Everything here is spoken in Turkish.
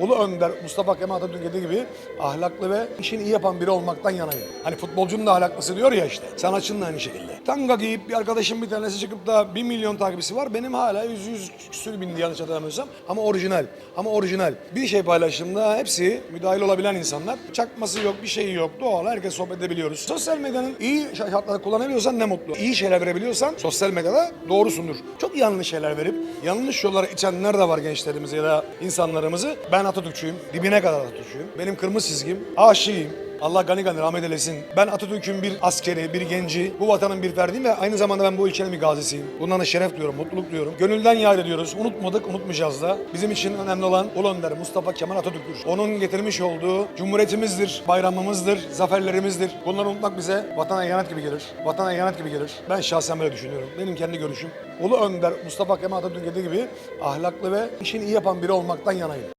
Ulu Önder Mustafa Kemal Atatürk dediği gibi ahlaklı ve işini iyi yapan biri olmaktan yanayım. Hani futbolcunun da ahlaklısı diyor ya işte. Sanatçının da aynı şekilde. Tanga giyip bir arkadaşım bir tanesi çıkıp da 1 milyon takipçisi var. Benim hala 100 100 küsür bindi yanlış hatırlamıyorsam. Ama orijinal. Ama orijinal. Bir şey paylaştığımda hepsi müdahil olabilen insanlar. Çakması yok, bir şeyi yok. Doğal. Herkes sohbet edebiliyoruz. Sosyal medyanın iyi şartlarda kullanabiliyorsan ne mutlu. İyi şeyler verebiliyorsan sosyal medyada doğrusundur. Çok yanlış şeyler verip yanlış yollara içenler de var gençlerimizi ya da insanlarımızı. Ben Atatürkçüyüm. Dibine kadar Atatürkçüyüm. Benim kırmızı çizgim. Aşığıyım. Allah gani gani rahmet eylesin. Ben Atatürk'ün bir askeri, bir genci, bu vatanın bir ferdiyim ve aynı zamanda ben bu ülkenin bir gazisiyim. Bundan da şeref duyuyorum, mutluluk duyuyorum. Gönülden yad ediyoruz. Unutmadık, unutmayacağız da. Bizim için önemli olan Ulu Önder Mustafa Kemal Atatürk'tür. Onun getirmiş olduğu cumhuriyetimizdir, bayramımızdır, zaferlerimizdir. Bunları unutmak bize vatana ihanet gibi gelir. Vatana ihanet gibi gelir. Ben şahsen böyle düşünüyorum. Benim kendi görüşüm. Ulu Önder Mustafa Kemal Atatürk dediği gibi ahlaklı ve işini iyi yapan biri olmaktan yanayım.